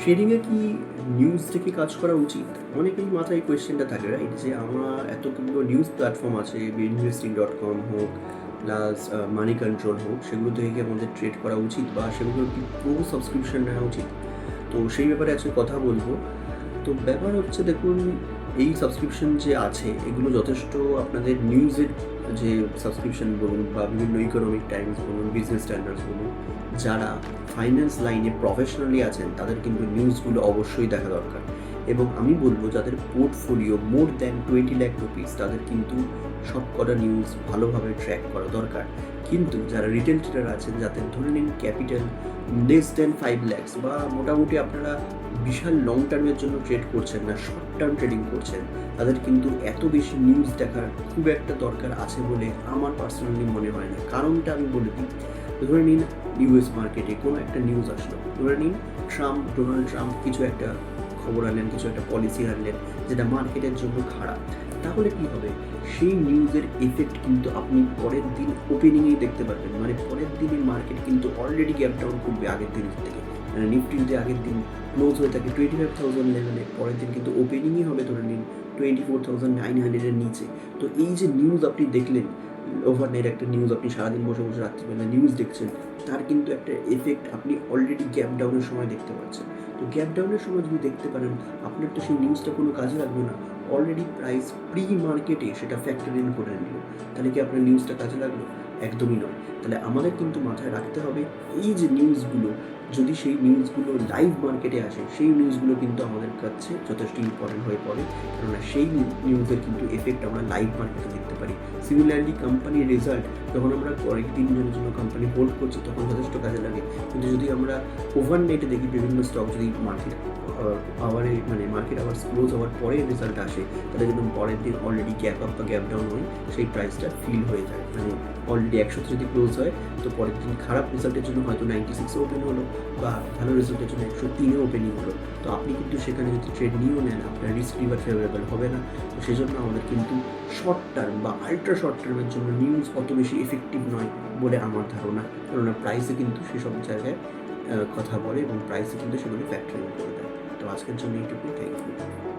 ট্রেডিংয়ে কি নিউজ থেকে কাজ করা উচিত? অনেকেই মাথায় এই কোয়েশ্চেনটা থাকে রাইট যে আমার এতগুলো নিউজ প্ল্যাটফর্ম আছে ইনভেস্টিং ডট কম হোক প্লাস মানি কন্ট্রোল হোক, সেগুলো থেকে আমাদের ট্রেড করা উচিত বা সেগুলোর কি প্রো সাবস্ক্রিপশন নেওয়া উচিত? তো সেই ব্যাপারে আজকে কথা বলব। তো ব্যাপার হচ্ছে, দেখুন এই সাবস্ক্রিপশন যে আছে, এগুলো যথেষ্ট আপনাদের নিউজের যে সাবস্ক্রিপশন বলুন বা বিভিন্ন ইকোনমিক টাইমস বলুন বিজনেস স্ট্যান্ডার্ডস বলুন, যারা ফাইন্যান্স লাইনে প্রফেশনালি আছেন, তাদের কিন্তু নিউজগুলো অবশ্যই দেখা দরকার। এবং আমি বলব, যাদের portfolio more than twenty lakh rupees তাদের কিন্তু সব কটা নিউজ ভালোভাবে ট্র্যাক করা দরকার। কিন্তু যারা রিটেল ট্রেডার আছেন, যাদের ধরে নিন capital less than five lakhs বা মোটামুটি আপনারা বিশাল লং টার্মের জন্য ট্রেড করছেন না শর্ট টার্ম ট্রেডিং করছেন, তাদের কিন্তু এত বেশি নিউজ দেখার খুব একটা দরকার আছে বলে আমার পার্সোনালি মনে হয় না। কারণটা আমি বলে দিই, ধরে নিন ইউএস মার্কেটে কোনো একটা নিউজ আসলো, ধরে নিন ট্রাম্প ডোনাল্ড ট্রাম্প কিছু একটা খবর আনলেন, কিছু একটা পলিসি আনলেন, যেটা মার্কেটের জন্য খারাপ। তাহলে কি হবে? সেই নিউজের এফেক্ট কিন্তু আপনি পরের দিন ওপেনিংয়েই দেখতে পারবেন। মানে পরের দিনের মার্কেট কিন্তু অলরেডি গ্যাপ ডাউন করবে আগের দিন থেকে। মানে নিফটি যদি আগের দিন ক্লোজ হয়ে থাকে টোয়েন্টি ফাইভ থাউজেন্ড লেভেলে পরের দিন কিন্তু ওপেনিংই হবে ধরে নিন টোয়েন্টি ফোর থাউজেন্ড নাইন হান্ড্রেডের নিচে। তো এই যে নিউজ আপনি দেখলেন ওভারনাইট একটা নিউজ আপনি সারাদিন বসে বসে রাত্রিবেলা নিউজ দেখছেন, তার কিন্তু একটা এফেক্ট আপনি অলরেডি গ্যাপ ডাউনের সময় দেখতে পাচ্ছেন। তো গ্যাপ ডাউনের সময় যদি দেখতে পারেন, আপনার তো সেই নিউজটা কোনো কাজে লাগবে না। অলরেডি প্রাইস প্রি মার্কেটে সেটা ফ্যাক্টর ইন করে নিল। তাহলে কি আপনার নিউজটা কাজে লাগল? একদমই নয়। তাহলে আমাদের কিন্তু মাথায় রাখতে হবে, এই যে নিউজগুলো যদি সেই নিউজগুলো লাইভ মার্কেটে আসে, সেই নিউজগুলো কিন্তু আমাদের কাছে যথেষ্ট ইম্পর্টেন্ট হয়ে পড়ে। কেননা সেই নিউজের কিন্তু এফেক্ট আমরা লাইভ মার্কেটে দেখতে পারি। সিমিলারলি কোম্পানির রেজাল্ট যখন আমরা কয়েকদিন দিনের জন্য কোম্পানি হোল্ড করছি, তখন যথেষ্ট কাজে লাগে। কিন্তু যদি আমরা ওভারনাইটে দেখি বিভিন্ন স্টক যদি মার্কেট আওয়ারে মানে মার্কেট আওয়ার ক্লোজ হওয়ার পরে রেজাল্ট আসে, তাহলে কিন্তু পরের দিন অলরেডি গ্যাপ আপ বা গ্যাপ ডাউন হয় সেই প্রাইসটা ফিল হয়ে যায়। মানে অলরেডি একশো যদি ক্লোজ হয়, তো পরের দিন খারাপ রেজাল্টের জন্য হয়তো নাইনটি সিক্স ওপেন হলো। বা ভালো রেজাল্টের জন্য একশো তিনে ওপেনিং হলো। তো আপনি কিন্তু সেখানে যদি ট্রেড নিয়েও নেন, আপনার রিস্ক রিভার ফেভারেবল হবে না। তো সেই জন্য আমাদের কিন্তু শর্ট টার্ম বা আলট্রা শর্ট টার্মের জন্য নিউজ অত বেশি এফেক্টিভ নয় বলে আমার ধারণা। কেননা প্রাইসে কিন্তু সেসব জায়গায় কথা বলে এবং প্রাইসে কিন্তু সেগুলি ফ্যাক্টরি করে দেয়। তো আজকের জন্য এইটুকুই। Thank you